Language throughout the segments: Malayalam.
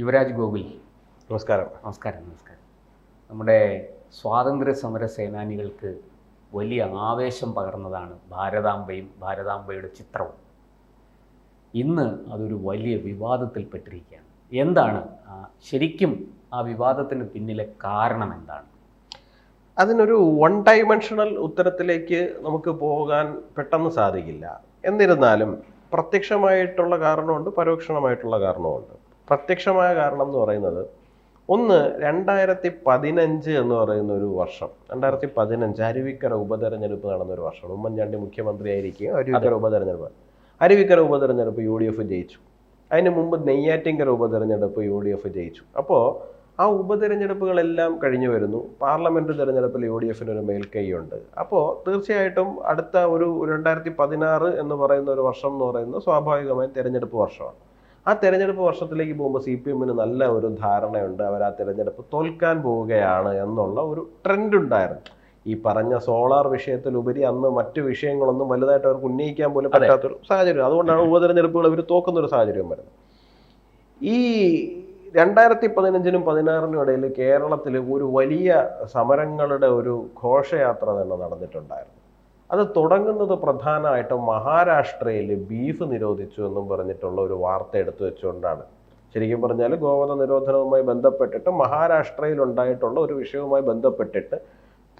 യുവരാജ് ഗോകുൽ. നമസ്കാരം. നമസ്കാരം നമസ്കാരം. നമ്മുടെ സ്വാതന്ത്ര്യ സമര സേനാനികൾക്ക് വലിയ ആവേശം പകർന്നതാണ് ഭാരതാംബയും ഭാരതാംബയുടെ ചിത്രവും. ഇന്ന് അതൊരു വലിയ വിവാദത്തിൽപ്പെട്ടിരിക്കുകയാണ് എന്താണ് ശരിക്കും ആ വിവാദത്തിന് പിന്നിലെ കാരണം എന്താണ്? അതിനൊരു വൺ ഡൈമെൻഷണൽ ഉത്തരത്തിലേക്ക് നമുക്ക് പോകാൻ പെട്ടെന്ന് സാധിക്കില്ല. എന്നിരുന്നാലും പ്രത്യക്ഷമായിട്ടുള്ള കാരണമുണ്ട് പരോക്ഷണമായിട്ടുള്ള കാരണമുണ്ട്. പ്രത്യക്ഷമായ കാരണം എന്ന് പറയുന്നത് ഒന്ന് രണ്ടായിരത്തി പതിനഞ്ച് എന്ന് പറയുന്ന ഒരു വർഷം. രണ്ടായിരത്തി പതിനഞ്ച് അരുവിക്കര ഉപതെരഞ്ഞെടുപ്പ് നടന്ന ഒരു വർഷമാണ്. ഉമ്മൻചാണ്ടി മുഖ്യമന്ത്രിയായിരിക്കും അരുവിക്കര ഉപതെരഞ്ഞെടുപ്പ്. അരുവിക്കര ഉപതെരഞ്ഞെടുപ്പ് യു ഡി എഫ് ജയിച്ചു. അതിന് മുമ്പ് നെയ്യാറ്റിങ്കര ഉപതെരഞ്ഞെടുപ്പ് യു ഡി എഫ് ജയിച്ചു. അപ്പോൾ ആ ഉപതെരഞ്ഞെടുപ്പുകളെല്ലാം കഴിഞ്ഞു വരുന്നു. പാർലമെന്റ് തെരഞ്ഞെടുപ്പിൽ യു ഡി എഫിന് ഒരു മേൽക്കൈയുണ്ട്. അപ്പോൾ തീർച്ചയായിട്ടും അടുത്ത ഒരു രണ്ടായിരത്തി പതിനാറ് എന്ന് പറയുന്ന ഒരു വർഷം എന്ന് പറയുന്നത് സ്വാഭാവികമായും തെരഞ്ഞെടുപ്പ് വർഷമാണ്. ആ തെരഞ്ഞെടുപ്പ് വർഷത്തിലേക്ക് പോകുമ്പോൾ സി പി എമ്മിന് നല്ല ഒരു ധാരണയുണ്ട്. അവർ ആ തെരഞ്ഞെടുപ്പ് തോൽക്കാൻ പോവുകയാണ് എന്നുള്ള ഒരു ട്രെൻഡ് ഉണ്ടായിരുന്നു. ഈ പറഞ്ഞ സോളാർ വിഷയത്തിലുപരി അന്ന് മറ്റു വിഷയങ്ങളൊന്നും വലുതായിട്ട് അവർക്ക് ഉന്നയിക്കാൻ പോലും പറ്റാത്തൊരു സാഹചര്യം. അതുകൊണ്ടാണ് ഉപതെരഞ്ഞെടുപ്പുകൾ ഇവർ തോക്കുന്ന ഒരു സാഹചര്യം വരുന്നത്. ഈ രണ്ടായിരത്തി പതിനഞ്ചിനും പതിനാറിനും ഇടയിൽ കേരളത്തിൽ ഒരു വലിയ സമരങ്ങളുടെ ഒരു ഘോഷയാത്ര തന്നെ നടന്നിട്ടുണ്ടായിരുന്നു. അത് തുടങ്ങുന്നത് പ്രധാനമായിട്ടും മഹാരാഷ്ട്രയിൽ ബീഫ് നിരോധിച്ചു എന്നും പറഞ്ഞിട്ടുള്ള ഒരു വാർത്ത എടുത്തു വെച്ചുകൊണ്ടാണ്. ശരിക്കും പറഞ്ഞാൽ ഗോവധ നിരോധനവുമായി ബന്ധപ്പെട്ടിട്ട് മഹാരാഷ്ട്രയിൽ ഉണ്ടായിട്ടുള്ള ഒരു വിഷയവുമായി ബന്ധപ്പെട്ടിട്ട്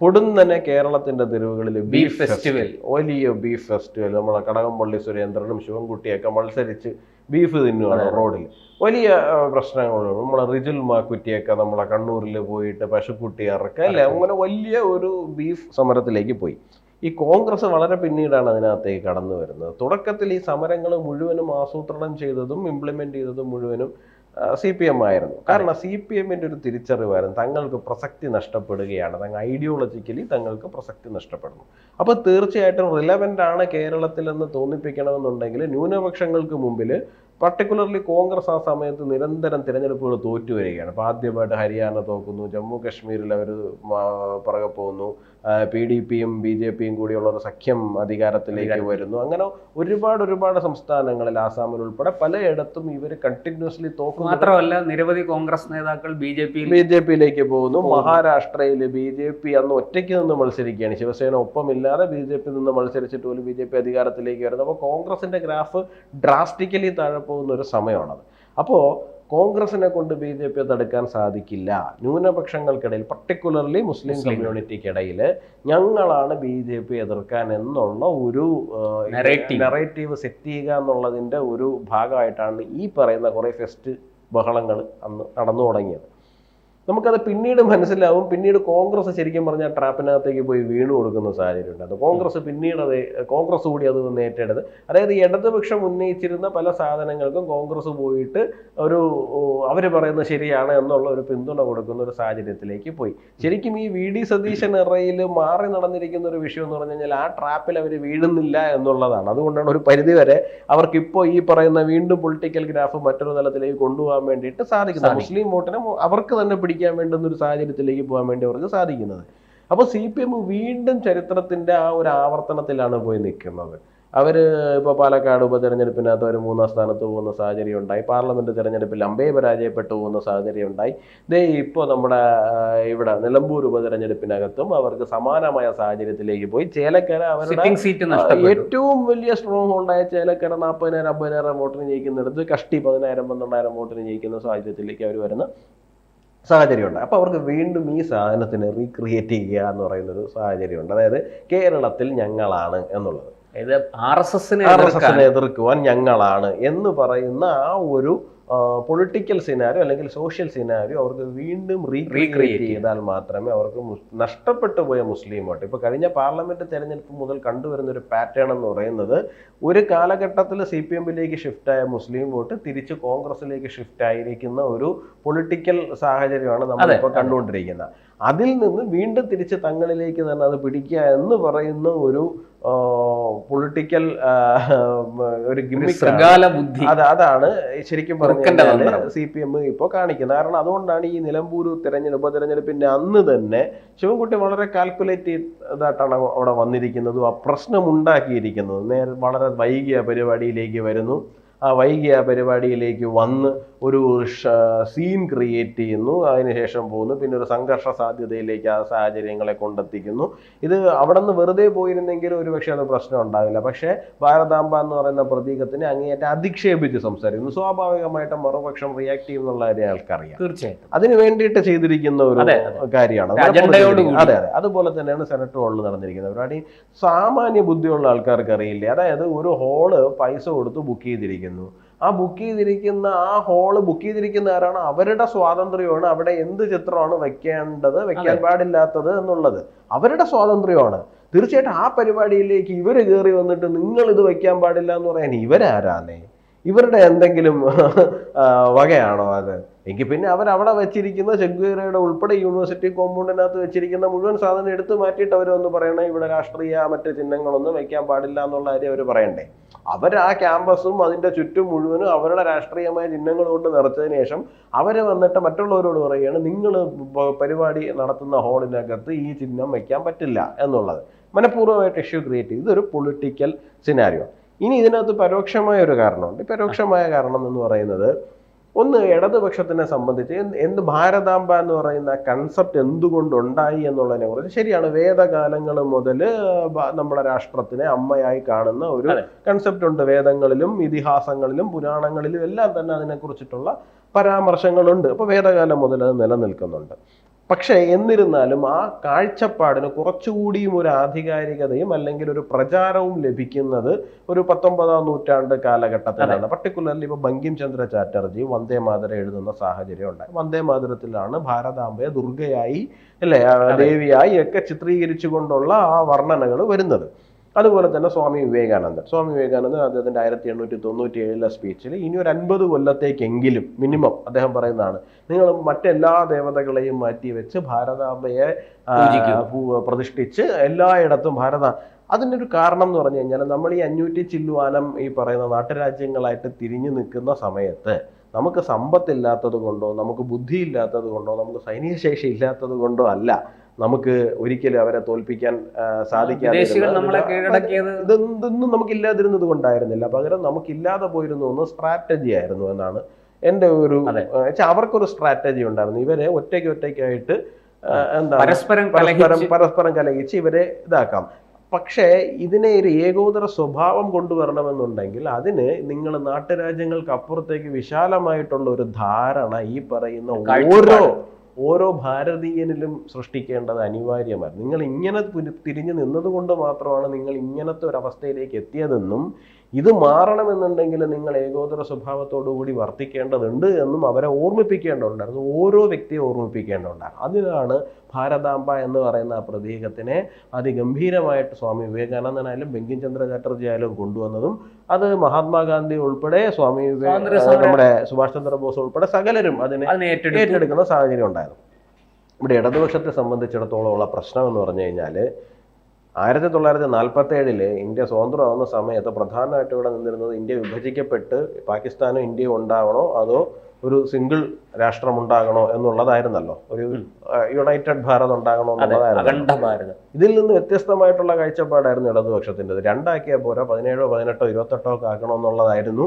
പൊടുന്നനെ കേരളത്തിന്റെ തെരുവുകളിൽ ബീഫ് ഫെസ്റ്റിവൽ. വലിയ ബീഫ് ഫെസ്റ്റിവൽ. നമ്മളെ കടകംപള്ളി സുരേന്ദ്രനും ശിവൻകുട്ടിയൊക്കെ മത്സരിച്ച് ബീഫ് തിന്നുവാണ് അതെ. റോഡിൽ വലിയ പ്രശ്നങ്ങളുണ്ട്. നമ്മളെ റിജുൽ മാക്കുറ്റിയൊക്കെ നമ്മളെ കണ്ണൂരിൽ പോയിട്ട് പശുക്കുട്ടി ഇറക്കുക അല്ലെ അങ്ങനെ വലിയ ഒരു ബീഫ് സമരത്തിലേക്ക് പോയി. ഈ കോൺഗ്രസ് വളരെ പിന്നീടാണ് അതിനകത്തേക്ക് കടന്നു വരുന്നത്. തുടക്കത്തിൽ ഈ സമരങ്ങൾ മുഴുവനും ആസൂത്രണം ചെയ്തതും ഇംപ്ലിമെന്റ് ചെയ്തതും മുഴുവനും സി പി എം ആയിരുന്നു. കാരണം സി പി എമ്മിന്റെ ഒരു തിരിച്ചറിവായിരുന്നു. തങ്ങൾക്ക് പ്രസക്തി നഷ്ടപ്പെടുകയാണ്. തങ്ങൾ ഐഡിയോളജിക്കലി തങ്ങൾക്ക് പ്രസക്തി നഷ്ടപ്പെടുന്നു. അപ്പോൾ തീർച്ചയായിട്ടും റിലവന്റ് ആണ് കേരളത്തിൽ എന്ന് തോന്നിപ്പിക്കണമെന്നുണ്ടെങ്കിൽ ന്യൂനപക്ഷങ്ങൾക്ക് മുമ്പിൽ പർട്ടിക്കുലർലി കോൺഗ്രസ് ആ സമയത്ത് നിരന്തരം തിരഞ്ഞെടുപ്പുകൾ തോറ്റു വരികയാണ് അപ്പോൾ ആദ്യമായിട്ട് ഹരിയാന തോക്കുന്നു ജമ്മു കശ്മീരിൽ അവർ പുറകെ പോകുന്നു പി ഡി പിയും ബി ജെ പിയും കൂടിയുള്ള ഒരു സഖ്യം അധികാരത്തിലേക്ക് വരുന്നു. അങ്ങനെ ഒരുപാട് ഒരുപാട് സംസ്ഥാനങ്ങളിൽ ആസാമിൽ ഉൾപ്പെടെ പലയിടത്തും ഇവർ കണ്ടിന്യൂസ്ലി തോക്കും മാത്രമല്ല നിരവധി കോൺഗ്രസ് നേതാക്കൾ B J P B J പിയിലേക്ക് പോകുന്നു. മഹാരാഷ്ട്രയിൽ ബി ജെ പി അന്ന് ഒറ്റയ്ക്ക് നിന്ന് മത്സരിക്കുകയാണ്. ശിവസേന ഒപ്പമില്ലാതെ ബി ജെ പി നിന്ന് മത്സരിച്ചിട്ട് പോലും ബി ജെ പി അധികാരത്തിലേക്ക് വരുന്നു. അപ്പോൾ കോൺഗ്രസിന്റെ ഗ്രാഫ് ഡ്രാസ്റ്റിക്കലി താഴെ പോകുന്ന ഒരു സമയമാണത് അപ്പോൾ കോൺഗ്രസിനെ കൊണ്ട് ബി ജെ പിയെ തടുക്കാൻ സാധിക്കില്ല ന്യൂനപക്ഷങ്ങൾക്കിടയിൽ പർട്ടിക്കുലർലി മുസ്ലിം. കമ്മ്യൂണിറ്റിക്കിടയിൽ ഞങ്ങളാണ് ബി ജെ പി എതിർക്കാൻ എന്നുള്ള ഒരു. നെറേറ്റീവ് സെറ്റ് ചെയ്യുക എന്നുള്ളതിന്റെ ഒരു ഭാഗമായിട്ടാണ് ഈ പറയുന്ന കുറേ ഫെസ്റ്റ് ബഹളങ്ങൾ അന്ന് നടന്നു തുടങ്ങിയത് നമുക്കത് പിന്നീട് മനസ്സിലാവും. പിന്നീട് കോൺഗ്രസ് ശരിക്കും പറഞ്ഞാൽ ട്രാപ്പിനകത്തേക്ക് പോയി വീണു കൊടുക്കുന്ന സാഹചര്യം ഉണ്ട് അത് കോൺഗ്രസ് പിന്നീട് അത് കോൺഗ്രസ് കൂടി അത് നേരിട്ടത് അതായത് ഇടതുപക്ഷം ഉന്നയിച്ചിരുന്ന പല സാധനങ്ങൾക്കും കോൺഗ്രസ് പോയിട്ട് ഒരു അവർ പറയുന്നത് ശരിയാണ് എന്നുള്ള ഒരു പിന്തുണ കൊടുക്കുന്ന ഒരു സാഹചര്യത്തിലേക്ക് പോയി. ശരിക്കും ഈ വി ഡി സതീശൻ ഇറയിൽ മാറി നടന്നിരിക്കുന്ന ഒരു വിഷയം എന്ന് പറഞ്ഞു കഴിഞ്ഞാൽ ആ ട്രാപ്പിൽ അവർ വീഴുന്നില്ല എന്നുള്ളതാണ്. അതുകൊണ്ടാണ് ഒരു പരിധിവരെ അവർക്ക് ഇപ്പോൾ ഈ പറയുന്ന വീണ്ടും പൊളിറ്റിക്കൽ ഗ്രാഫ് മറ്റൊരു തലത്തിലേക്ക് കൊണ്ടുപോകാൻ വേണ്ടിയിട്ട് സാധിക്കുന്നത്. സാധിക്കും. മുസ്ലിം വോട്ടിനെ അവർക്ക് തന്നെ പിടിക്കാൻ വേണ്ടുന്ന ഒരു സാഹചര്യത്തിലേക്ക് പോകാൻ വേണ്ടി അവർക്ക് സാധിക്കുന്നത്. അപ്പോൾ സി പി എം വീണ്ടും ചരിത്രത്തിന്റെ ആ ഒരു ആവർത്തനത്തിലാണ് പോയി നിൽക്കുന്നത്. അവർ ഇപ്പോൾ പാലക്കാട് ഉപതെരഞ്ഞെടുപ്പിനകത്ത് അവർ മൂന്നാം സ്ഥാനത്ത് പോകുന്ന സാഹചര്യം ഉണ്ടായി. പാർലമെന്റ് തെരഞ്ഞെടുപ്പിൽ അമ്പേ പരാജയപ്പെട്ടു പോകുന്ന സാഹചര്യം ഉണ്ടായി. ദേ ഇപ്പോൾ നമ്മുടെ ഇവിടെ നിലമ്പൂർ ഉപതെരഞ്ഞെടുപ്പിനകത്തും അവർക്ക് സമാനമായ സാഹചര്യത്തിലേക്ക് പോയി. ചേലക്കര അവരുടെ ഏറ്റവും വലിയ സ്ട്രോങ് ഹോൾഡായ ചേലക്കര നാൽപ്പതിനായിരം അമ്പതിനായിരം വോട്ടിന് ജയിക്കുന്നിടത്ത് കഷ്ടി പതിനായിരം പന്ത്രണ്ടായിരം വോട്ടിന് ജയിക്കുന്ന സാഹചര്യത്തിലേക്ക് അവർ വരുന്ന. സാഹചര്യമുണ്ട്. അപ്പോൾ അവർക്ക് വീണ്ടും ഈ സാധനത്തിന് റീക്രിയേറ്റ് ചെയ്യുക എന്ന് പറയുന്ന ഒരു സാഹചര്യമുണ്ട്. അതായത് കേരളത്തിൽ ഞങ്ങളാണ് എന്നുള്ളത്. ആർ എസ് എസിനെ എതിർക്കുവാൻ ഞങ്ങളാണ് എന്ന് പറയുന്ന ആ ഒരു പൊളിറ്റിക്കൽ സിനാരിയോ അല്ലെങ്കിൽ സോഷ്യൽ സിനാരിയോ അവർക്ക് വീണ്ടും റീക്രിയേറ്റ് ചെയ്താൽ മാത്രമേ അവർക്ക് നഷ്ടപ്പെട്ടു പോയ മുസ്ലിം വോട്ട് ഇപ്പൊ കഴിഞ്ഞ പാർലമെന്റ് തെരഞ്ഞെടുപ്പ് മുതൽ കണ്ടുവരുന്ന ഒരു പാറ്റേൺ എന്ന് പറയുന്നത് ഒരു കാലഘട്ടത്തിൽ സി പി എമ്മിലേക്ക് ഷിഫ്റ്റായ ആയ മുസ്ലിം വോട്ട് തിരിച്ച് കോൺഗ്രസിലേക്ക് ഷിഫ്റ്റ് ആയിരിക്കുന്ന ഒരു പൊളിറ്റിക്കൽ സാഹചര്യമാണ് നമ്മളിപ്പോൾ ഇപ്പോൾ കണ്ടുകൊണ്ടിരിക്കുന്നത്. അതിൽ നിന്ന് വീണ്ടും തിരിച്ച് തങ്ങളിലേക്ക് തന്നെ അത് പിടിക്കുക എന്ന് പറയുന്ന ഒരു പൊളിറ്റിക്കൽ ഒരു ഒരു ബുദ്ധി. അത് അതാണ് ശരിക്കും പറഞ്ഞത് പറഞ്ഞാൽ. സി പി എം ഇപ്പോൾ കാണിക്കുന്നത്. കാരണം അതുകൊണ്ടാണ് ഈ നിലമ്പൂർ തിരഞ്ഞെടുപ്പ് തിരഞ്ഞെടുപ്പിന്റെ അന്ന് തന്നെ ശിവൻകുട്ടി വളരെ കാൽക്കുലേറ്റ് ഇതായിട്ടാണ് അവിടെ വന്നിരിക്കുന്നതും ആ പ്രശ്നം ഉണ്ടാക്കിയിരിക്കുന്നത്. നേരെ വളരെ വൈകിയ പരിപാടിയിലേക്ക് വരുന്നു. ആ വൈകിയ പരിപാടിയിലേക്ക് വന്ന് ഒരു സീൻ ക്രിയേറ്റ് ചെയ്യുന്നു. അതിനുശേഷം പോകുന്നു. പിന്നെ ഒരു സംഘർഷ സാധ്യതയിലേക്ക് ആ സാഹചര്യങ്ങളെ കൊണ്ടെത്തിക്കുന്നു. ഇത് അവിടെ നിന്ന് വെറുതെ പോയിരുന്നെങ്കിൽ ഒരു പക്ഷേ അത് പ്രശ്നം ഉണ്ടാവില്ല. പക്ഷേ ഭാരതാംബ എന്ന് പറയുന്ന പ്രതീകത്തിനെ അങ്ങേയറ്റം അധിക്ഷേപിച്ച് സംസാരിക്കുന്നു. സ്വാഭാവികമായിട്ടും മറുപക്ഷം റിയാക്ട് ചെയ്യും എന്നുള്ള കാര്യം ആൾക്കറിയാം തീർച്ചയായിട്ടും. അതിന് വേണ്ടിയിട്ട് ചെയ്തിരിക്കുന്ന ഒരു കാര്യമാണ്. അതെ അതെ അതുപോലെ തന്നെയാണ് സെനറ്റ് ഹോളിൽ നടന്നിരിക്കുന്ന പരിപാടി. സാമാന്യ ബുദ്ധിയുള്ള ആൾക്കാർക്ക് അറിയില്ല അതായത് ഒരു ഹോൾ പൈസ കൊടുത്ത് ബുക്ക് ചെയ്തിരിക്കുന്നു. ആ ബുക്ക് ചെയ്തിരിക്കുന്ന ആ ഹോൾ ബുക്ക് ചെയ്തിരിക്കുന്ന ആരാണ് അവരുടെ സ്വാതന്ത്ര്യമാണ് അവിടെ എന്ത് ചിത്രമാണ് വെക്കേണ്ടത് വെക്കാൻ. പാടില്ലാത്തത് എന്നുള്ളത്. അവരുടെ സ്വാതന്ത്ര്യമാണ്. തീർച്ചയായിട്ടും ആ പരിപാടിയിലേക്ക് ഇവർ കയറി വന്നിട്ട് നിങ്ങൾ ഇത് വെക്കാൻ പാടില്ല എന്ന് പറയാൻ ഇവരാരാന്നേ? ഇവരുടെ എന്തെങ്കിലും വകയാണോ അത്? എങ്കിൽ പിന്നെ അവർ അവിടെ വെച്ചിരിക്കുന്ന ചെഗ്വേറയുടെ ഉൾപ്പെടെ യൂണിവേഴ്സിറ്റി കോമ്പൗണ്ടിനകത്ത് വെച്ചിരിക്കുന്ന മുഴുവൻ സാധനം എടുത്തു മാറ്റിയിട്ട് അവർ വന്ന് പറയണേ ഇവിടെ രാഷ്ട്രീയ മറ്റ് ചിഹ്നങ്ങളൊന്നും വെക്കാൻ പാടില്ല എന്നുള്ള കാര്യം അവർ പറയണ്ടേ. അവർ ആ ക്യാമ്പസും അതിന്റെ ചുറ്റും മുഴുവനും അവരുടെ രാഷ്ട്രീയമായ ചിഹ്നങ്ങൾ കൊണ്ട് നിറച്ചതിന് ശേഷം അവർ വന്നിട്ട് മറ്റുള്ളവരോട് പറയുകയാണ് നിങ്ങൾ പരിപാടി നടത്തുന്ന ഹോളിനകത്ത് ഈ ചിഹ്നം വയ്ക്കാൻ പറ്റില്ല എന്നുള്ളത്. മനഃപൂർവമായിട്ട് ഇഷ്യൂ ക്രിയേറ്റ് ചെയ്ത്. ഇതൊരു പൊളിറ്റിക്കൽ സിനാരിയോ. ഇനി ഇതിനകത്ത് പരോക്ഷമായ ഒരു കാരണമുണ്ട്. പരോക്ഷമായ കാരണം എന്ന് പറയുന്നത് ഒന്ന് ഇടതുപക്ഷത്തിനെ സംബന്ധിച്ച് എന്ത് ഭാരതാംബ എന്ന് പറയുന്ന കൺസെപ്റ്റ് എന്തുകൊണ്ടുണ്ടായി എന്നുള്ളതിനെ കുറിച്ച് ശരിയാണ്. വേദകാലങ്ങൾ മുതൽ നമ്മുടെ രാഷ്ട്രത്തിനെ അമ്മയായി കാണുന്ന ഒരു കൺസെപ്റ്റ് ഉണ്ട്. വേദങ്ങളിലും ഇതിഹാസങ്ങളിലും പുരാണങ്ങളിലും എല്ലാം തന്നെ അതിനെക്കുറിച്ചിട്ടുള്ള പരാമർശങ്ങളുണ്ട്. അപ്പോൾ വേദകാലം മുതൽ അത് നിലനിൽക്കുന്നുണ്ട്. പക്ഷേ എന്നിരുന്നാലും ആ കാഴ്ചപ്പാടിന് കുറച്ചുകൂടിയും ഒരു ആധികാരികതയും അല്ലെങ്കിൽ ഒരു പ്രചാരവും ലഭിക്കുന്നത് ഒരു പത്തൊമ്പതാം നൂറ്റാണ്ട് കാലഘട്ടത്തിലാണ്. പർട്ടിക്കുലർലി ഇപ്പോൾ ബങ്കിം ചന്ദ്ര ചാറ്റർജി വന്ദേ മാതരം എഴുതുന്ന സാഹചര്യം ഉണ്ടായി. വന്ദേ മാതരത്തിലാണ് ഭാരതാംബയെ ദുർഗയായി അല്ലേ? ദേവിയായി ഒക്കെ ചിത്രീകരിച്ചുകൊണ്ടുള്ള ആ വർണനകൾ വരുന്നത്. അതുപോലെ തന്നെ സ്വാമി വിവേകാനന്ദൻ. സ്വാമി വിവേകാനന്ദൻ അദ്ദേഹത്തിന്റെ ആയിരത്തി എണ്ണൂറ്റി തൊണ്ണൂറ്റി ഏഴിലെ സ്പീച്ചിൽ ഇനി ഒരു അൻപത് കൊല്ലത്തേക്കെങ്കിലും മിനിമം അദ്ദേഹം പറയുന്നതാണ്. നിങ്ങൾ മറ്റെല്ലാ ദേവതകളെയും മാറ്റി വെച്ച് ഭാരതാംബയെ പ്രതിഷ്ഠിച്ച് എല്ലായിടത്തും ഭാരത അതിനൊരു കാരണം എന്ന് പറഞ്ഞു കഴിഞ്ഞാൽ നമ്മൾ ഈ അഞ്ഞൂറ്റി ചില്ലുവാനം ഈ പറയുന്ന നാട്ടുരാജ്യങ്ങളായിട്ട് തിരിഞ്ഞു നിൽക്കുന്ന സമയത്ത് നമുക്ക് സമ്പത്തില്ലാത്തത് കൊണ്ടോ നമുക്ക് ബുദ്ധിയില്ലാത്തത് കൊണ്ടോ നമുക്ക് സൈനിക ശേഷി ഇല്ലാത്തത് കൊണ്ടോ അല്ല. നമുക്ക് ഒരിക്കലും അവരെ തോൽപ്പിക്കാൻ സാധിക്കാതെ ഇതൊന്നും നമുക്കില്ലാതിരുന്നത് കൊണ്ടായിരുന്നില്ല. പകരം നമുക്കില്ലാതെ പോയിരുന്നു ഒന്ന് സ്ട്രാറ്റജി ആയിരുന്നു എന്നാണ് എന്റെ ഒരു. അവർക്കൊരു സ്ട്രാറ്റജി ഉണ്ടായിരുന്നു. ഇവരെ ഒറ്റയ്ക്ക് ഒറ്റയ്ക്കായിട്ട് എന്താ പരസ്പരം പരസ്പരം പരസ്പരം കലഹിച്ച് ഇവരെ ഇതാക്കാം. പക്ഷേ ഇതിനെ ഒരു ഏകോദര സ്വഭാവം കൊണ്ടുവരണമെന്നുണ്ടെങ്കിൽ അതിന് നിങ്ങൾ നാട്ടുരാജ്യങ്ങൾക്ക് അപ്പുറത്തേക്ക് വിശാലമായിട്ടുള്ള ഒരു ധാരണ ഈ പറയുന്ന ഓരോ ഓരോ ഭാരതീയനിലും സൃഷ്ടിക്കേണ്ടത് അനിവാര്യമാണ്. നിങ്ങൾ ഇങ്ങനെ തിരിഞ്ഞു നിന്നതുകൊണ്ട് മാത്രമാണ് നിങ്ങൾ ഇങ്ങനത്തെ ഒരു അവസ്ഥയിലേക്ക് എത്തിയതെന്നും ഇത് മാറണമെന്നുണ്ടെങ്കിൽ നിങ്ങൾ ഏകോദര സ്വഭാവത്തോടുകൂടി വർത്തിക്കേണ്ടതുണ്ട് എന്നും അവരെ ഓർമ്മിപ്പിക്കേണ്ടതുണ്ടായിരുന്നു. ഓരോ വ്യക്തിയെ ഓർമ്മിപ്പിക്കേണ്ടതുണ്ടായിരുന്നു. അതിനാണ് ഭാരതാംബ എന്ന് പറയുന്ന ആ പ്രതീകത്തിനെ അതിഗംഭീരമായിട്ട് സ്വാമി വിവേകാനന്ദനായാലും ബങ്കിം ചന്ദ്ര ചാറ്റർജി ആയാലും കൊണ്ടുവന്നതും അത് മഹാത്മാഗാന്ധി ഉൾപ്പെടെ സ്വാമി നമ്മുടെ സുഭാഷ് ചന്ദ്രബോസ് ഉൾപ്പെടെ സകലരും അതിനെ അതിനെ ഏറ്റെടുക്കുന്ന സാഹചര്യം ഉണ്ടായിരുന്നു. ഇവിടെ ഇടതുപക്ഷത്തെ സംബന്ധിച്ചിടത്തോളം ഉള്ള പ്രശ്നം എന്ന് പറഞ്ഞു കഴിഞ്ഞാൽ ആയിരത്തി തൊള്ളായിരത്തി നാൽപ്പത്തി ഏഴിൽ ഇന്ത്യ സ്വതന്ത്രമാവുന്ന സമയത്ത് പ്രധാനമായിട്ട് ഇവിടെ നിന്നിരുന്നത് ഇന്ത്യ വിഭജിക്കപ്പെട്ട് പാകിസ്ഥാനും ഇന്ത്യയും ഉണ്ടാവണോ? അതോ ഒരു സിംഗിൾ രാഷ്ട്രം ഉണ്ടാകണോ എന്നുള്ളതായിരുന്നല്ലോ. ഒരു യുണൈറ്റഡ് ഭാരത് ഉണ്ടാകണോ എന്നുള്ളതായിരുന്നു. ഇതിൽ നിന്ന് വ്യത്യസ്തമായിട്ടുള്ള കാഴ്ചപ്പാടായിരുന്നു ഇടതുപക്ഷത്തിന്റെത്. രണ്ടാക്കിയാൽ പോരാ പതിനേഴോ പതിനെട്ടോ ഇരുപത്തെട്ടോ ഒക്കെ ആക്കണോ എന്നുള്ളതായിരുന്നു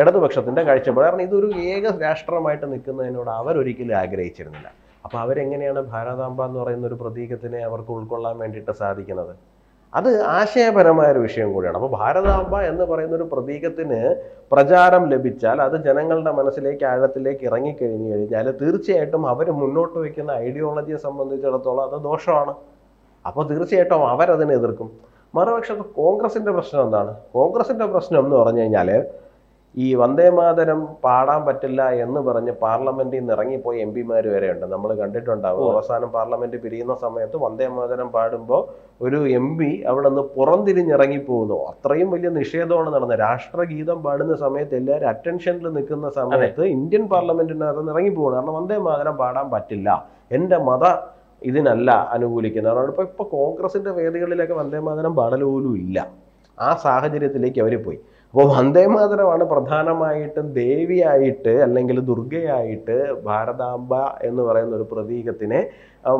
ഇടതുപക്ഷത്തിന്റെ കാഴ്ചപ്പാട്. കാരണം ഇതൊരു ഏക രാഷ്ട്രമായിട്ട് നിൽക്കുന്നതിനോട് അവരൊരിക്കലും ആഗ്രഹിച്ചിരുന്നില്ല. അപ്പൊ അവരെങ്ങനെയാണ് ഭാരതാംബ എന്ന് പറയുന്ന ഒരു പ്രതീകത്തിനെ അവർക്ക് ഉൾക്കൊള്ളാൻ വേണ്ടിയിട്ട് സാധിക്കുന്നത്? അത് ആശയപരമായ ഒരു വിഷയം കൂടിയാണ്. അപ്പോൾ ഭാരതാംബ എന്ന് പറയുന്ന ഒരു പ്രതീകത്തിന് പ്രചാരം ലഭിച്ചാൽ അത് ജനങ്ങളുടെ മനസ്സിലേക്ക് ആഴത്തിലേക്ക് ഇറങ്ങിക്കഴിഞ്ഞു കഴിഞ്ഞാൽ തീർച്ചയായിട്ടും അവർ മുന്നോട്ട് വയ്ക്കുന്ന ഐഡിയോളജിയെ സംബന്ധിച്ചിടത്തോളം അത് ദോഷമാണ്. അപ്പോൾ തീർച്ചയായിട്ടും അവരതിനെ എതിർക്കും. മറുപക്ഷത്ത് കോൺഗ്രസിന്റെ പ്രശ്നം എന്താണ്? കോൺഗ്രസിന്റെ പ്രശ്നം എന്ന് പറഞ്ഞു കഴിഞ്ഞാൽ ഈ വന്ദേമാതരം പാടാൻ പറ്റില്ല എന്ന് പറഞ്ഞ് പാർലമെന്റിൽ നിന്ന് ഇറങ്ങിപ്പോയി എം പിമാർ വരെ ഉണ്ട്. നമ്മൾ കണ്ടിട്ടുണ്ടാവും. അവസാനം പാർലമെന്റ് പിരിയുന്ന സമയത്ത് വന്ദേമാതരം പാടുമ്പോൾ ഒരു എം പി അവിടെ നിന്ന് പുറംതിരിഞ്ഞിറങ്ങി പോകുന്നു അത്രയും വലിയ നിഷേധമാണ് നടന്നത്. രാഷ്ട്രഗീതം പാടുന്ന സമയത്ത് എല്ലാവരും അറ്റൻഷനിൽ നിൽക്കുന്ന സമയത്ത് ഇന്ത്യൻ പാർലമെന്റിനകത്ത് നിന്ന് ഇറങ്ങി പോകുന്നു കാരണം വന്ദേമാതരം പാടാൻ പറ്റില്ല. എന്റെ മത ഇതിനല്ല അനുകൂലിക്കുന്നത്. അതുകൊണ്ട് ഇപ്പൊ ഇപ്പൊ കോൺഗ്രസിന്റെ വേദികളിലൊക്കെ വന്ദേമാതരം പാടൽ പോലും ഇല്ല. ആ സാഹചര്യത്തിലേക്ക് അവർ പോയി. അപ്പോൾ വന്ദേമാതരമാണ് പ്രധാനമായിട്ടും ദേവിയായിട്ട് അല്ലെങ്കിൽ ദുർഗയായിട്ട് ഭാരതാംബ എന്ന് പറയുന്ന ഒരു പ്രതീകത്തിനെ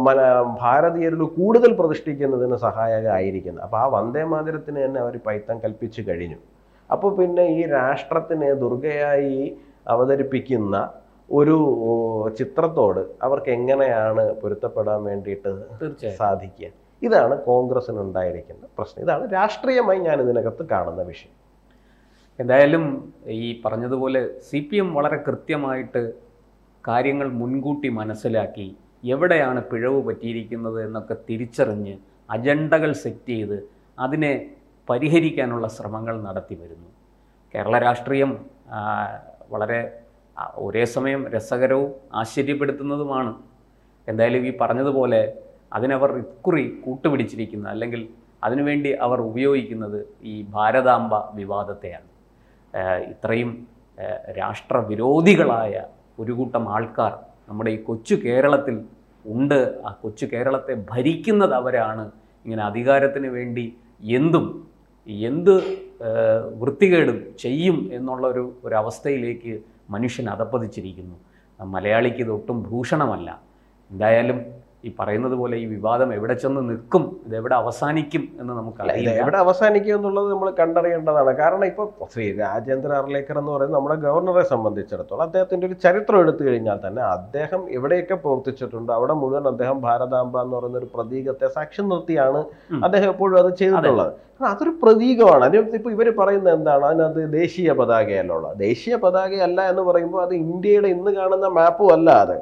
മല ഭാരതീയരിൽ കൂടുതൽ പ്രതിഷ്ഠിക്കുന്നതിന് സഹായകമായിരിക്കുന്നത്. അപ്പോൾ ആ വന്ദേമാതരത്തിന് തന്നെ അവർ പൈത്തം കൽപ്പിച്ചു കഴിഞ്ഞു. അപ്പോൾ പിന്നെ ഈ രാഷ്ട്രത്തിനെ ദുർഗയായി അവതരിപ്പിക്കുന്ന ഒരു ചിത്രത്തോട് അവർക്ക് എങ്ങനെയാണ് പൊരുത്തപ്പെടാൻ വേണ്ടിയിട്ട് തീർച്ചയായും. സാധിക്കുക? ഇതാണ് കോൺഗ്രസിനുണ്ടായിരിക്കുന്ന പ്രശ്നം. ഇതാണ് രാഷ്ട്രീയമായി ഞാൻ ഇതിനകത്ത് കാണുന്ന വിഷയം. എന്തായാലും ഈ പറഞ്ഞതുപോലെ സി പി എം വളരെ കൃത്യമായിട്ട് കാര്യങ്ങൾ മുൻകൂട്ടി മനസ്സിലാക്കി എവിടെയാണ് പിഴവ് പറ്റിയിരിക്കുന്നത് എന്നൊക്കെ തിരിച്ചറിഞ്ഞ് അജണ്ടകൾ സെറ്റ് ചെയ്ത് അതിനെ പരിഹരിക്കാനുള്ള ശ്രമങ്ങൾ നടത്തി വരുന്നു. കേരള രാഷ്ട്രീയം വളരെ ഒരേ സമയം രസകരവും ആശ്ചര്യപ്പെടുത്തുന്നതുമാണ്. എന്തായാലും ഈ പറഞ്ഞതുപോലെ അതിനവർ ഇക്കുറി കൂട്ടുപിടിച്ചിരിക്കുന്ന അല്ലെങ്കിൽ അതിനുവേണ്ടി അവർ ഉപയോഗിക്കുന്നത് ഈ ഭാരതാംബ വിവാദത്തെയാണ്. ഇത്രയും രാഷ്ട്രവിരോധികളായ ഒരു കൂട്ടം ആൾക്കാർ നമ്മുടെ ഈ കൊച്ചു കേരളത്തിൽ ഉണ്ട്. ആ കൊച്ചു കേരളത്തെ ഭരിക്കുന്നത് അവരാണ്. ഇങ്ങനെ അധികാരത്തിന് വേണ്ടി എന്തും എന്ത് വൃത്തികേടും ചെയ്യും എന്നുള്ള ഒരു അവസ്ഥയിലേക്ക് മനുഷ്യൻ അതപ്പതിച്ചിരിക്കുന്നു. മലയാളിക്ക് ഇതൊട്ടും ഭൂഷണമല്ല. എന്തായാലും ഈ പറയുന്നത് പോലെ ഈ വിവാദം എവിടെ ചെന്ന് നിൽക്കും ഇത് എവിടെ അവസാനിക്കും എന്ന് നമുക്ക് നമുക്കറിയില്ല. എവിടെ അവസാനിക്കും എന്നുള്ളത് നമ്മൾ കണ്ടറിയേണ്ടതാണ്. കാരണം ഇപ്പോൾ ശ്രീ രാജേന്ദ്ര അർലേക്കർ എന്ന് പറയുന്നത് നമ്മുടെ ഗവർണറെ സംബന്ധിച്ചിടത്തോളം അദ്ദേഹത്തിന്റെ ഒരു ചരിത്രം എടുത്തു കഴിഞ്ഞാൽ തന്നെ അദ്ദേഹം എവിടെയൊക്കെ പ്രവർത്തിച്ചിട്ടുണ്ട് അവിടെ മുഴുവൻ അദ്ദേഹം ഭാരതാംബ എന്ന് പറയുന്ന ഒരു പ്രതീകത്തെ സാക്ഷ്യം നിർത്തിയാണ് അദ്ദേഹം എപ്പോഴും അത് ചെയ്തിട്ടുള്ളത്. അതൊരു പ്രതീകമാണ്. അതിന് ഇപ്പോൾ ഇവർ പറയുന്നത് എന്താണ്? അതിനകത്ത് ദേശീയ പതാകയല്ല ഉള്ളത്. ദേശീയ പതാകയല്ല എന്ന് പറയുമ്പോൾ അത് ഇന്ത്യയുടെ ഇന്ന് കാണുന്ന മാപ്പും അല്ല അത്.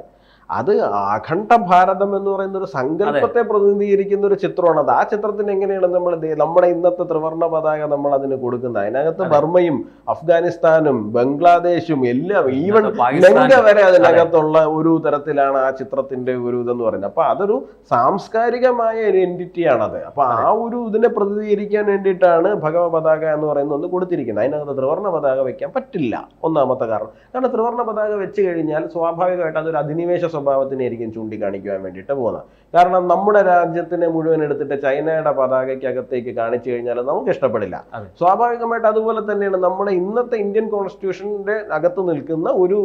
അത് അഖണ്ഡ ഭാരതം എന്ന് പറയുന്ന ഒരു സങ്കല്പത്തെ പ്രതിനിധീകരിക്കുന്ന ഒരു ചിത്രമാണ് അത്. ആ ചിത്രത്തിന് എങ്ങനെയാണ് നമ്മൾ നമ്മുടെ ഇന്നത്തെ ത്രിവർണ പതാക നമ്മൾ അതിന് കൊടുക്കുന്നത്? അതിനകത്ത് അതെ. ബർമ്മയും അഫ്ഗാനിസ്ഥാനും ബംഗ്ലാദേശും എല്ലാം ഈവൻ ലങ്ക വരെ അതിനകത്തുള്ള ഒരു തരത്തിലാണ് ആ ചിത്രത്തിന്റെ ഒരു ഇതെന്ന് പറയുന്നത്. അപ്പൊ അതൊരു സാംസ്കാരികമായ ഒരു എന്റിറ്റിയാണത് അപ്പൊ ആ ഒരു ഇതിനെ പ്രതിനിധീകരിക്കാൻ വേണ്ടിയിട്ടാണ് ഭഗവ പതാക എന്ന് പറയുന്ന ഒന്ന് കൊടുത്തിരിക്കുന്നത്. അതിനകത്ത് ത്രിവർണ പതാക വെക്കാൻ പറ്റില്ല. ഒന്നാമത്തെ കാരണം. കാരണം ത്രിവർണ പതാക വെച്ച് കഴിഞ്ഞാൽ സ്വാഭാവികമായിട്ട് അതൊരു അധിനിവേശ സ്വഭാവത്തിനെ ആയിരിക്കും ചൂണ്ടിക്കാണിക്കുവാൻ വേണ്ടിയിട്ട് പോകുന്നത്. കാരണം നമ്മുടെ രാജ്യത്തിനെ മുഴുവൻ എടുത്തിട്ട് ചൈനയുടെ പതാകയ്ക്കകത്തേക്ക് കാണിച്ചു കഴിഞ്ഞാൽ നമുക്ക് ഇഷ്ടപ്പെടില്ല. സ്വാഭാവികമായിട്ട് അതുപോലെ തന്നെയാണ് നമ്മുടെ ഇന്നത്തെ ഇന്ത്യൻ കോൺസ്റ്റിറ്റ്യൂഷന്റെ അകത്ത് നിൽക്കുന്ന ഒരു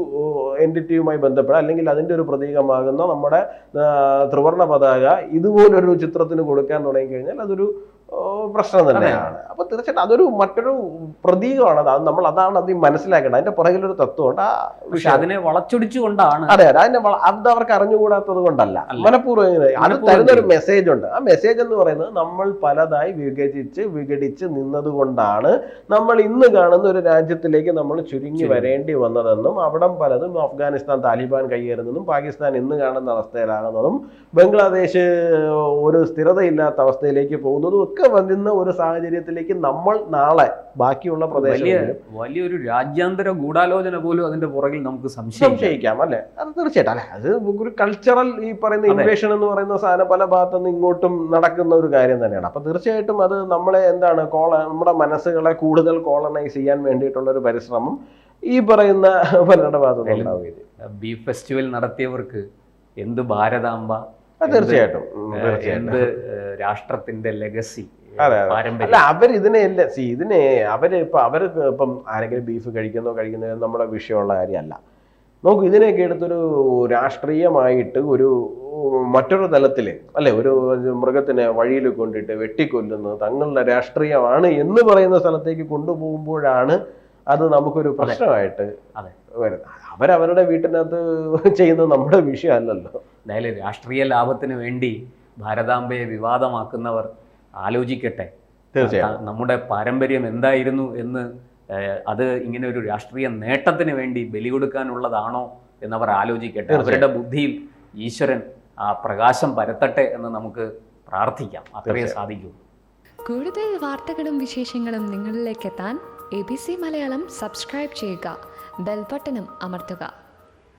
എന്റിറ്റിയുമായി ബന്ധപ്പെടുക അല്ലെങ്കിൽ അതിന്റെ ഒരു പ്രതീകമാകുന്ന നമ്മുടെ ത്രിവർണ ത്രിവർണ പതാക ഇതുപോലൊരു ചിത്രത്തിന് കൊടുക്കാൻ തുടങ്ങി കഴിഞ്ഞാൽ അതൊരു പ്രശ്നം തന്നെയാണ്. അപ്പൊ തീർച്ചയായിട്ടും അതൊരു മറ്റൊരു പ്രതീകമാണ്. അത് നമ്മൾ അതാണ് അത് മനസ്സിലാക്കേണ്ടത്. അതിന്റെ പുറകിലൊരു തത്വമുണ്ട്. ആ പക്ഷെ അതിനെ വളച്ചൊടിച്ചുകൊണ്ടാണ് അതെ അതെ. അതിന്റെ വള- അത് അവർക്ക് അറിഞ്ഞുകൂടാത്തത് കൊണ്ടല്ല. മനഃപൂർവം ഇങ്ങനെ. അത് തരുന്ന ഒരു മെസ്സേജ് ഉണ്ട്. ആ മെസ്സേജ് എന്ന് പറയുന്നത് നമ്മൾ പലതായി വിഭജിച്ച് വിഘടിച്ച് നിന്നത് കൊണ്ടാണ് നമ്മൾ ഇന്ന് കാണുന്ന ഒരു രാജ്യത്തിലേക്ക് നമ്മൾ ചുരുങ്ങി ചുരുങ്ങി. വരേണ്ടി വന്നതെന്നും അവിടം പലതും അഫ്ഗാനിസ്ഥാൻ താലിബാൻ കൈയേറുന്നതും പാകിസ്ഥാൻ ഇന്ന് കാണുന്ന അവസ്ഥയിലാകുന്നതും ബംഗ്ലാദേശ് ഒരു സ്ഥിരതയില്ലാത്ത അവസ്ഥയിലേക്ക് പോകുന്നതും ഒക്കെ വരുന്ന ഒരു സാഹചര്യത്തിലേക്ക് നമ്മൾ നാളെ ബാക്കിയുള്ള പ്രദേശം വലിയൊരു രാജ്യാന്തര ഗൂഢാലോചന പോലും അതിന്റെ പുറകിൽ നമുക്ക് സംശയിക്കാം അല്ലെ? അത് തീർച്ചയായിട്ടും അല്ലെ? അത് ഒരു കൾച്ചറൽ ഈ പറയുന്ന. ഇൻവേഷൻ എന്ന് പറയുന്ന സാധനം പല ഭാഗത്തുനിന്ന് ഇങ്ങോട്ടും നടക്കുന്ന ഒരു കാര്യം തന്നെയാണ്. അപ്പൊ തീർച്ചയായിട്ടും അത് നമ്മളെ എന്താണ് കോള നമ്മുടെ മനസ്സുകളെ കൂടുതൽ കോളനൈസ് ചെയ്യാൻ വേണ്ടിയിട്ടുള്ള ഒരു പരിശ്രമം ഈ പറയുന്ന പലരുടെ ഭാഗത്തുനിന്ന് ഉണ്ടാവുകയും ബീഫ് ഫെസ്റ്റിവൽ നടത്തിയവർക്ക് എന്ത് ഭാരതാംബ തീർച്ചയായിട്ടും. എന്ത് രാഷ്ട്രത്തിന്റെ ലെഗസി അല്ല അവർ ഇതിനെ അല്ല സി ഇതിനെ അവർ ഇപ്പൊ അവർ ഇപ്പം ആരെങ്കിലും ബീഫ് കഴിക്കുന്നോ കഴിക്കുന്നതോ നമ്മുടെ വിഷയമുള്ള കാര്യമല്ല. നോക്കൂ ഇതിനെയൊക്കെ എടുത്തൊരു രാഷ്ട്രീയമായിട്ട് ഒരു മറ്റൊരു തലത്തിൽ അല്ലെ ഒരു മൃഗത്തിനെ വഴിയിൽ കൊണ്ടിട്ട് വെട്ടിക്കൊല്ലുന്നത് തങ്ങളുടെ രാഷ്ട്രീയമാണ് എന്ന് പറയുന്ന സ്ഥലത്തേക്ക് കൊണ്ടുപോകുമ്പോഴാണ് അത് നമുക്കൊരു പ്രശ്നമായിട്ട്. വരുന്നത്. അവരവരുടെ വീട്ടിനകത്ത് ചെയ്യുന്നത് നമ്മുടെ വിഷയമല്ലല്ലോ. എന്തായാലും രാഷ്ട്രീയ ലാഭത്തിന് വേണ്ടി ഭാരതാംബയെ വിവാദമാക്കുന്നവർ ആലോചിക്കട്ടെ. തീർച്ചയായും. നമ്മുടെ പാരമ്പര്യം എന്തായിരുന്നു എന്ന് അത് ഇങ്ങനെ ഒരു രാഷ്ട്രീയ നേട്ടത്തിന് വേണ്ടി ബലി കൊടുക്കാനുള്ളതാണോ എന്നവർ ആലോചിക്കട്ടെ. അവരുടെ ബുദ്ധിയിൽ ഈശ്വരൻ ആ പ്രകാശം പരത്തട്ടെ എന്ന് നമുക്ക് പ്രാർത്ഥിക്കാം. അത്രയേ സാധിക്കൂ. കൂടുതൽ വാർത്തകളും വിശേഷങ്ങളും നിങ്ങളിലേക്ക് എത്താൻ A B C Malayalam subscribe ചെയ്യുക. ബെൽബട്ടനും അമർത്തുക